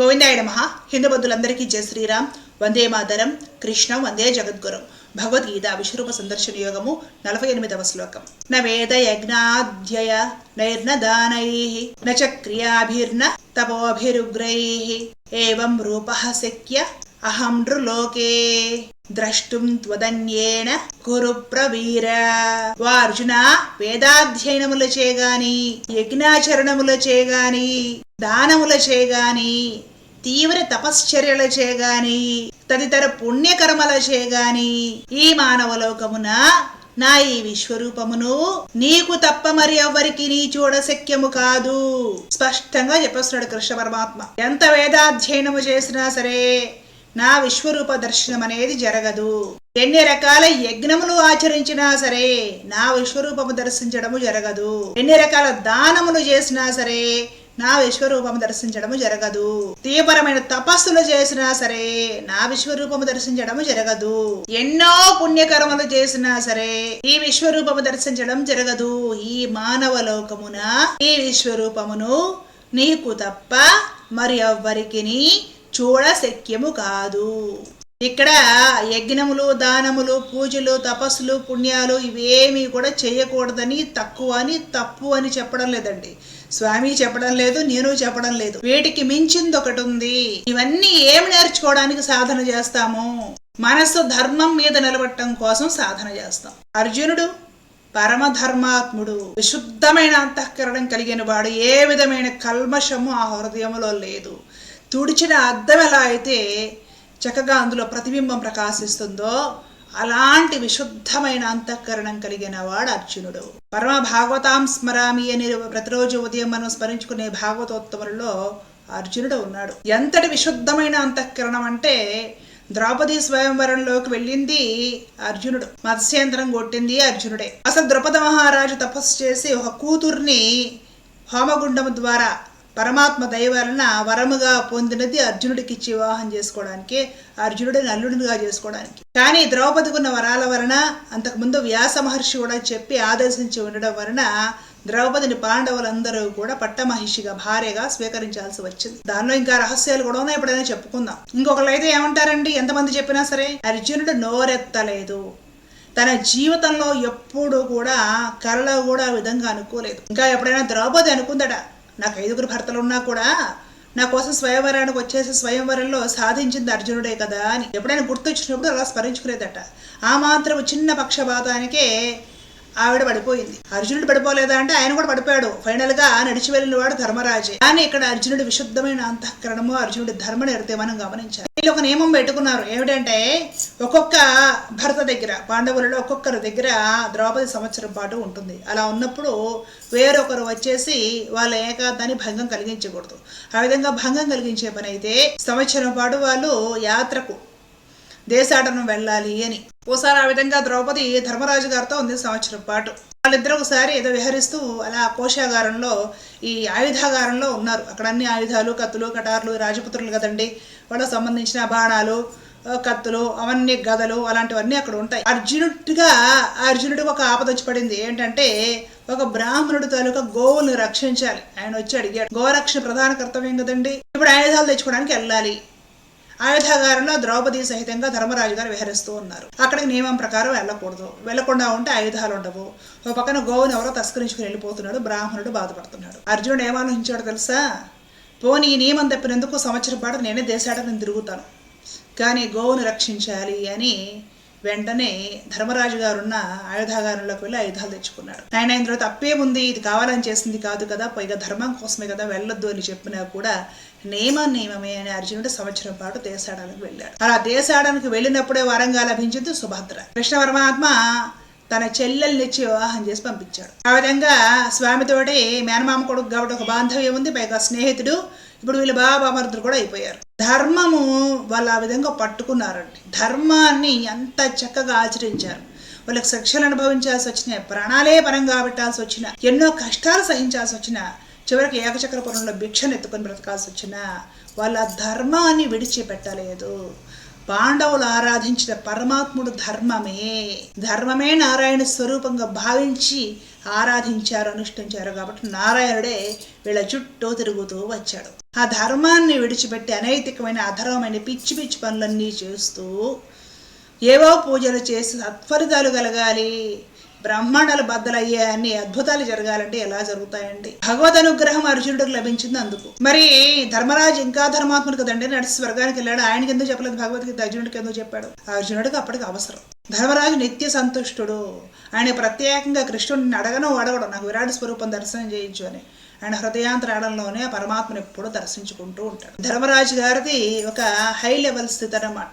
గోవిందాయ నమ. హిందూ బంధువులందరికీ జయ శ్రీరామ్. వందే మాతరం. కృష్ణ వందే జగద్గురు. భగవద్గీత విశ్వరూప సందర్శన యోగము నలభై ఎనిమిదవ శ్లోకం. నవేద యజ్ఞాధ్యయ నైర్న దానై న క్రియాభిర్న తపోభిరుగ్రై. ఏవం రూప శక్య అహం నృలోకే ద్రష్టుం త్వదన్యేన కురు ప్రవీర. వా అర్జున వేదాధ్యయనముల చేగాని యజ్ఞాచరణముల చేగాని దానముల గాని తీవ్ర తపశ్చర్యల గాని తదితర పుణ్యకర్మల చేగాని ఈ మానవలోకమున నా ఈ విశ్వరూపమును నీకు తప్ప మరి ఎవ్వరికి నీ చూడ శక్యము కాదు. స్పష్టంగా చెప్పేస్తున్నాడు కృష్ణ పరమాత్మ. ఎంత వేదాధ్యయనము చేసినా సరే నా విశ్వరూప దర్శనం అనేది జరగదు. ఎన్ని రకాల యజ్ఞములు ఆచరించినా సరే నా విశ్వరూపము దర్శించడము జరగదు. ఎన్ని రకాల దానములు చేసినా సరే నా విశ్వరూపము దర్శించడము జరగదు. తీవ్రమైన తపస్సులు చేసినా సరే నా విశ్వరూపము దర్శించడము జరగదు. ఎన్నో పుణ్యకర్మలు చేసినా సరే ఈ విశ్వరూపము దర్శించడం జరగదు. ఈ మానవ లోకమున ఈ విశ్వరూపమును నీకు తప్ప మరి ఎవ్వరికి చూడ శక్యము కాదు. ఇక్కడ యజ్ఞములు దానములు పూజలు తపస్సులు పుణ్యాలు ఇవేమీ కూడా చేయకూడదని తక్కువ అని తప్పు అని చెప్పడం లేదండి. స్వామి చెప్పడం లేదు నేను చెప్పడం లేదు. వీటికి మించింది ఒకటి ఉంది ఇవన్నీ ఏమి నేర్చుకోవడానికి సాధన చేస్తాము? మనస్సు ధర్మం మీద నిలబట్టడం కోసం సాధన చేస్తాం. అర్జునుడు పరమధర్మాత్ముడు. విశుద్ధమైన అంతఃకరణం కలిగిన వాడు ఏ విధమైన కల్మషము ఆ హృదయంలో లేదు. తుడిచిన అద్దం ఎలా అయితే చక్కగా అందులో ప్రతిబింబం ప్రకాశిస్తుందో అలాంటి విశుద్ధమైన అంతఃకరణం కలిగిన వాడు అర్జునుడు. పరమ భాగవతాం స్మరామి అని ప్రతిరోజు ఉదయం మనం స్మరించుకునే భాగవతోత్తములలో అర్జునుడు ఉన్నాడు. ఎంతటి విశుద్ధమైన అంతఃకరణం అంటే ద్రౌపది స్వయంవరంలోకి వెళ్ళింది అర్జునుడు. మత్స్యంతరం కొట్టింది అర్జునుడే. అసలు ద్రౌపద మహారాజు తపస్సు చేసి ఒక కూతుర్ని హోమగుండము ద్వారా పరమాత్మ దయ వలన వరముగా పొందినది అర్జునుడికి ఇచ్చి వివాహం చేసుకోవడానికి అర్జునుడిని అల్లుడినిగా చేసుకోవడానికి. కానీ ద్రౌపదికి ఉన్న వరాల వలన అంతకుముందు వ్యాస మహర్షి కూడా చెప్పి ఆదేశించి ఉండడం వలన ద్రౌపదిని పాండవులందరూ కూడా పట్టమహిషిగా భార్యగా స్వీకరించాల్సి వచ్చింది. దానిలో ఇంకా రహస్యాలు కూడా ఉన్నాయి ఎప్పుడైనా చెప్పుకుందాం. ఇంకొకళ్ళు అయితే ఏమంటారండి? ఎంతమంది చెప్పినా సరే అర్జునుడు నోరెత్తలేదు. తన జీవితంలో ఎప్పుడు కూడా కలలో కూడా విధంగా అనుకోలేదు. ఇంకా ఎప్పుడైనా ద్రౌపది అనుకుందట నాకు ఐదుగురు భర్తలు ఉన్నా కూడా నా కోసం స్వయంవరానికి వచ్చేసి స్వయంవరంలో సాధించింది అర్జునుడే కదా అని ఎప్పుడైనా గుర్తొచ్చినప్పుడు అలా స్మరించుకునేదట. ఆ మాత్రం చిన్న పక్షపాతానికే ఆవిడ పడిపోయింది. అర్జునుడు పడిపోలేదా అంటే ఆయన కూడా పడిపోయాడు. ఫైనల్గా నడిచి వెళ్ళిన వాడు ధర్మరాజే. కానీ ఇక్కడ అర్జునుడి విశుద్ధమైన అంతఃకరణము అర్జునుడి ధర్మ నిరతే మనం గమనించాలి. వీళ్ళు ఒక నియమం పెట్టుకున్నారు. ఏమిటంటే ఒక్కొక్క భర్త దగ్గర పాండవులలో ఒక్కొక్కరి దగ్గర ద్రౌపది సంవత్సరం పాటు ఉంటుంది. అలా ఉన్నప్పుడు వేరొకరు వచ్చేసి వాళ్ళ ఏకాంతాన్ని భంగం కలిగించకూడదు. ఆ విధంగా భంగం కలిగించే పని అయితే సంవత్సరం పాటు వాళ్ళు యాత్రకు దేశాటనం వెళ్ళాలి అని. ఓసారి ఆ విధంగా ద్రౌపది ధర్మరాజు గారితో ఉంది సంవత్సరం పాటు. వాళ్ళిద్దరు ఒకసారి ఏదో విహరిస్తూ అలా కోశాగారంలో ఈ ఆయుధాగారంలో ఉన్నారు. అక్కడ అన్ని ఆయుధాలు కత్తులు కటార్లు రాజపుత్రులు కదండి. వాళ్ళకి సంబంధించిన బాణాలు కత్తులు అవన్నీ గదలు అలాంటివన్నీ అక్కడ ఉంటాయి. అర్జునుడిగా అర్జునుడికి ఒక ఆపద వచ్చి పడింది. ఏంటంటే ఒక బ్రాహ్మణుడు తాలూకా గోవులను రక్షించాలి. ఆయన వచ్చి అడిగాడు గోరక్షణ ప్రధాన కర్తవ్యం కదండి. ఇప్పుడు ఆయుధాలు తెచ్చుకోవడానికి వెళ్ళాలి. ఆయుధాగారంలో ద్రౌపది సహితంగా ధర్మరాజు గారు విహరిస్తూ ఉన్నారు. అక్కడికి నియమం ప్రకారం వెళ్ళకూడదు. వెళ్ళకుండా ఉంటే ఆయుధాలు ఉండవు. ఒక పక్కన గోవుని ఎవరో తస్కరించుకుని వెళ్ళిపోతున్నాడు. బ్రాహ్మణుడు బాధపడుతున్నాడు. అర్జునుడు ఏమాలోచించాడు తెలుసా? పోనీ ఈ నియమం తప్పినందుకు సంవత్సరం పాటు నేనే దేశాటను తిరుగుతాను. కానీ గోవును రక్షించాలి అని వెంటనే ధర్మరాజు గారున్న ఆయుధాగారంలోకి వెళ్ళి ఆయుధాలు తెచ్చుకున్నాడు. ఆయన ఇందులో తప్పేముంది ఇది కావాలని చేసింది కాదు కదా పైగా ధర్మం కోసమే కదా వెళ్ళొద్దు అని చెప్పినా కూడా నియమం నియమమే అని అర్జునుడు సంవత్సరం పాటు దేశాడానికి వెళ్ళాడు. అలా దేశాడానికి వెళ్ళినప్పుడే వరంగా లభించింది సుభద్ర. కృష్ణ పరమాత్మ తన చెల్లెల్నిచ్చి వివాహం చేసి పంపించాడు. ఆ విధంగా స్వామితోటి మేనమామ కొడుకు కాబట్టి ఒక బాంధవ్యం ఉంది పైగా స్నేహితుడు. ఇప్పుడు వీళ్ళు బాబామరుదులు కూడా అయిపోయారు. ధర్మము వాళ్ళు ఆ విధంగా పట్టుకున్నారండి. ధర్మాన్ని ఎంత చక్కగా ఆచరించారు. వాళ్ళకి శిక్షలు అనుభవించాల్సి వచ్చిన ప్రాణాలే పరంగా పెట్టాల్సి వచ్చిన ఎన్నో కష్టాలు సహించాల్సి వచ్చిన చివరికి ఏకచక్రపురంలో భిక్షను ఎత్తుకొని బ్రతకాల్సి వచ్చిన వాళ్ళ ధర్మాన్ని విడిచిపెట్టలేదు. పాండవులు ఆరాధించిన పరమాత్ముడు ధర్మమే. ధర్మమే నారాయణ స్వరూపంగా భావించి ఆరాధించారు అనుష్ఠించారు కాబట్టి నారాయణుడే వీళ్ళ చుట్టూ తిరుగుతూ వచ్చాడు. ఆ ధర్మాన్ని విడిచిపెట్టి అనైతికమైన అధర్మమైన పిచ్చి పిచ్చి పనులన్నీ చేస్తూ ఏవో పూజలు చేసి సత్ఫలితాలు కలగాలి. బ్రహ్మాండాలు బద్దలయ్యే అన్ని అద్భుతాలు జరగాలంటే ఎలా జరుగుతాయండి భగవద్ అనుగ్రహం అర్జునుడికి లభించింది అందుకు. మరి ధర్మరాజు ఇంకా ధర్మాత్ముడు కదండి? నడిచి స్వర్గానికి వెళ్ళాడు. ఆయనకి ఎందుకు చెప్పలేదు భగవద్గీత? అర్జునుడికి ఎందుకు చెప్పాడు? అర్జునుడికి అప్పటికి అవసరం. ధర్మరాజు నిత్య సంతుష్టుడు. ఆయన ప్రత్యేకంగా కృష్ణుడిని అడగను అడగడు నాకు విరాట స్వరూపం దర్శనం చేయించు అని. ఆయన హృదయాంతరాళంలోనే పరమాత్మను ఎప్పుడూ దర్శించుకుంటూ ఉంటాడు. ధర్మరాజు గారిది ఒక హై లెవెల్ స్థితి అన్నమాట.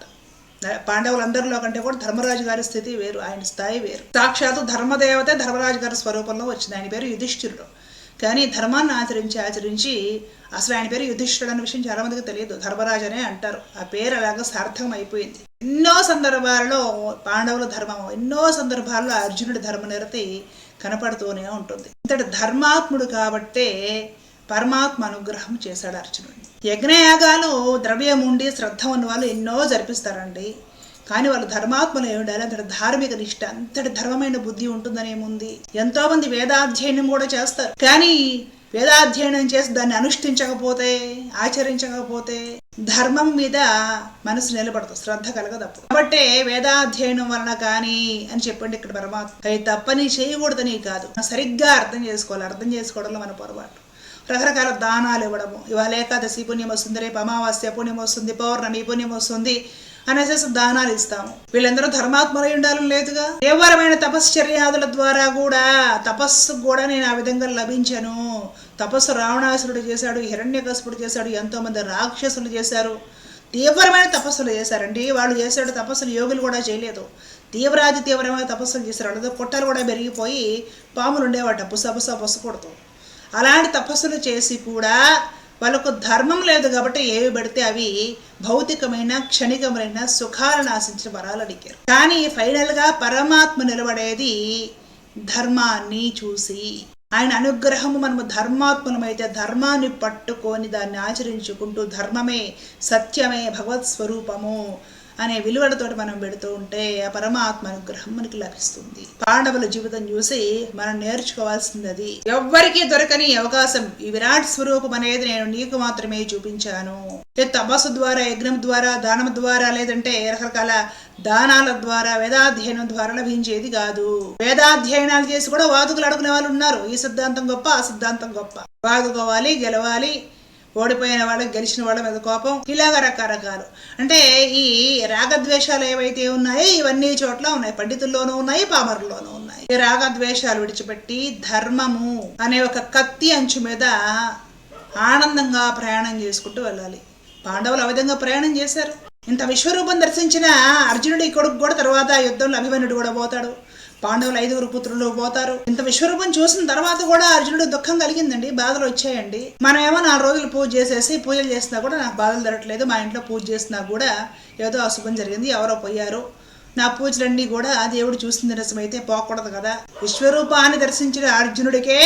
పాండవులందరిలో కంటే కూడా ధర్మరాజు గారి స్థితి వేరు ఆయన స్థాయి వేరు. సాక్షాత్తు ధర్మదేవతే ధర్మరాజు గారి స్వరూపంలో వచ్చింది. ఆయన పేరు యుధిష్ఠిరుడు. కానీ ధర్మాన్ని ఆచరించి ఆచరించి అసలు ఆయన పేరు యుధిష్ఠుడు అనే విషయం చాలా మందికి తెలియదు. ధర్మరాజు అనే అంటారు. ఆ పేరు అలాగా సార్థకం అయిపోయింది ఎన్నో సందర్భాల్లో పాండవుల ధర్మం ఎన్నో సందర్భాల్లో అర్జునుడి ధర్మనిరతి కనపడుతూనే ఉంటుంది. ఇంతటి ధర్మాత్ముడు కాబట్టే పరమాత్మ అనుగ్రహం చేశాడు అర్జునుడిని. యజ్ఞయాగాలు ద్రవ్యం ఉండి శ్రద్ధ ఉన్న వాళ్ళు ఎన్నో జరిపిస్తారండి. కానీ వాళ్ళు ధర్మాత్మలు ఏమిడాలి అంతటి ధార్మిక నిష్ట అంతటి ధర్మమైన బుద్ధి ఉంటుందనేముంది ఎంతో మంది వేదాధ్యయనం కూడా చేస్తారు. కానీ వేదాధ్యయనం చేసి దాన్ని అనుష్ఠించకపోతే ఆచరించకపోతే ధర్మం మీద మనసు నిలబడదు శ్రద్ధ కలగదప్పుడు కాబట్టి వేదాధ్యయనం వలన కానీ అని చెప్పండి ఇక్కడ పరమాత్మ. అది తప్పని చేయకూడదని కాదు. సరిగ్గా అర్థం చేసుకోవాలి. అర్థం చేసుకోవడంలో మన పొరపాటు. రకరకాల దానాలు ఇవ్వడము. ఇవాళ ఏకాదశి పుణ్యం వస్తుంది రేపు అమావాస్య పుణ్యం వస్తుంది పౌర్ణమి పుణ్యం వస్తుంది అనేసి దానాలు ఇస్తాము. వీళ్ళందరూ ధర్మాత్మలై ఉండాలని లేదుగా? తీవ్రమైన తపశ్చర్యాదుల ద్వారా కూడా తపస్సు కూడా నేను ఆ విధంగా లభించాను. తపస్సు రావణాసురుడు చేశాడు హిరణ్యకశపుడు చేశాడు ఎంతో మంది రాక్షసులు చేశారు. తీవ్రమైన తపస్సులు చేశారండి. వాళ్ళు చేశాడు తపస్సులు యోగులు కూడా చేయలేదు. తీవ్రాది తీవ్రమైన తపస్సులు చేశారు. వాళ్ళతో పొట్టలు కూడా పెరిగిపోయి పాములు ఉండేవాట పుస పుస పుసకూడదు అలాంటి తపస్సులు చేసి కూడా వాళ్ళకు ధర్మం లేదు కాబట్టి ఏవి పడితే అవి భౌతికమైన క్షణికమైన సుఖాలను ఆశించిన వరాలు అడిగారు. కానీ ఫైనల్గా పరమాత్మ నిలబడేది ధర్మాన్ని చూసి. ఆయన అనుగ్రహము మనము ధర్మాత్మలమైతే ధర్మాన్ని పట్టుకొని దాన్ని ఆచరించుకుంటూ ధర్మమే సత్యమే భగవత్ స్వరూపము అనే విలువలతో మనం పెడుతూ ఉంటే ఆ పరమాత్మ అనుగ్రహం మనకి లభిస్తుంది. పాండవుల జీవితం చూసి మనం నేర్చుకోవాల్సింది అది ఎవ్వరికీ దొరకని అవకాశం ఈ విరాట్ స్వరూపం అనేది నేను నీకు మాత్రమే చూపించాను. తపస్సు ద్వారా యజ్ఞం ద్వారా దానం ద్వారా లేదంటే రకరకాల దానాల ద్వారా వేదాధ్యయనం ద్వారా లభించేది కాదు. వేదాధ్యయనాలు చేసి కూడా వాదుకులు అడుగునే వాళ్ళు ఉన్నారు. ఈ సిద్ధాంతం గొప్ప ఆ సిద్ధాంతం గొప్ప. వాదుకోవాలి గెలవాలి ఓడిపోయిన వాళ్ళకి గెలిచిన వాళ్ళ మీద కోపం. ఇలాగ రకరకాలు. అంటే ఈ రాగద్వేషాలు ఏవైతే ఉన్నాయో ఇవన్నీ చోట్ల ఉన్నాయి. పండితుల్లోనూ ఉన్నాయి పామరుల్లోనూ ఉన్నాయి. ఈ రాగద్వేషాలు విడిచిపెట్టి ధర్మము అనే ఒక కత్తి అంచు మీద ఆనందంగా ప్రయాణం చేసుకుంటూ వెళ్ళాలి. పాండవులు ఆ విధంగా ప్రయాణం చేశారు. ఇంత విశ్వరూపం దర్శించిన అర్జునుడి కొడుకు కూడా తర్వాత యుద్ధంలో అభిమన్యుడు కూడా పోతాడు. పాండవులు ఐదుగురు పుత్రులు పోతారు. ఇంత విశ్వరూపం చూసిన తర్వాత కూడా అర్జునుడు దుఃఖం కలిగిందండి బాధలు వచ్చాయండి. మనం ఏమో నాలుగు రోజులు పూజ చేసేసి పూజలు చేసినా కూడా నాకు బాధలు జరగట్లేదు. మా ఇంట్లో పూజ చేసినా కూడా ఏదో అశుభం జరిగింది ఎవరో పోయారు. నా పూజలన్నీ కూడా దేవుడు చూసింది నిజమైతే పోకూడదు కదా. విశ్వరూపాన్ని దర్శించిన అర్జునుడికే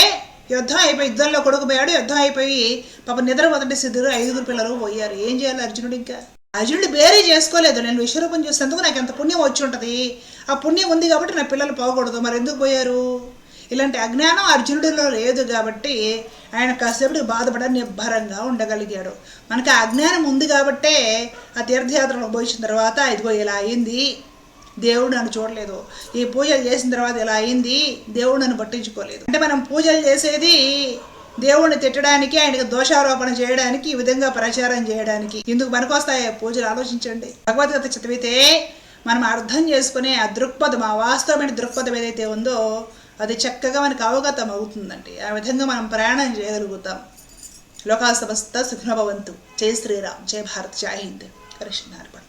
యుద్ధం అయిపోయి యుద్ధంలో కొడుకుపోయాడు యుద్ధం అయిపోయి పాప నిద్ర మొదటి సిద్ధులు ఐదుగురు పిల్లలు పోయారు. ఏం చేయాలి అర్జునుడు ఇంకా? అర్జునుడు బేరీ చేసుకోలేదు. నేను విశ్వరూపం చూసేందుకు నాకు ఎంత పుణ్యం వచ్చి ఉంటుంది. ఆ పుణ్యం ఉంది కాబట్టి నా పిల్లలు పోకూడదు. మరి ఎందుకు పోయారు? ఇలాంటి అజ్ఞానం అర్జునుడిలో లేదు కాబట్టి ఆయన కాసేపటికి బాధపడ నిర్భరంగా ఉండగలిగాడు. మనకి ఆ అజ్ఞానం ఉంది కాబట్టే ఆ తీర్థయాత్రలో పోయిన తర్వాత ఇదిగో ఇలా అయింది. దేవుడు నన్ను చూడలేదు. ఈ పూజలు చేసిన తర్వాత ఇలా అయింది. దేవుడు నన్ను పట్టించుకోలేదు. అంటే మనం పూజలు చేసేది దేవుణ్ణి తిట్టడానికి ఆయనకు దోషారోపణ చేయడానికి ఈ విధంగా ప్రచారం చేయడానికి. ఇందుకు పనికొస్తాయి పూజలు ఆలోచించండి. భగవద్గీత చదివితే మనం అర్థం చేసుకునే ఆ దృక్పథం ఆ వాస్తవమైన దృక్పథం ఏదైతే ఉందో అది చక్కగా మనకు అవగతం అవుతుందండి. ఆ విధంగా మనం ప్రయాణం చేయగలుగుతాం. లోకా సమస్త సుఖభవంతు జై శ్రీరామ్. జై భారత్. జై హింద్. కృష్ణార్పణ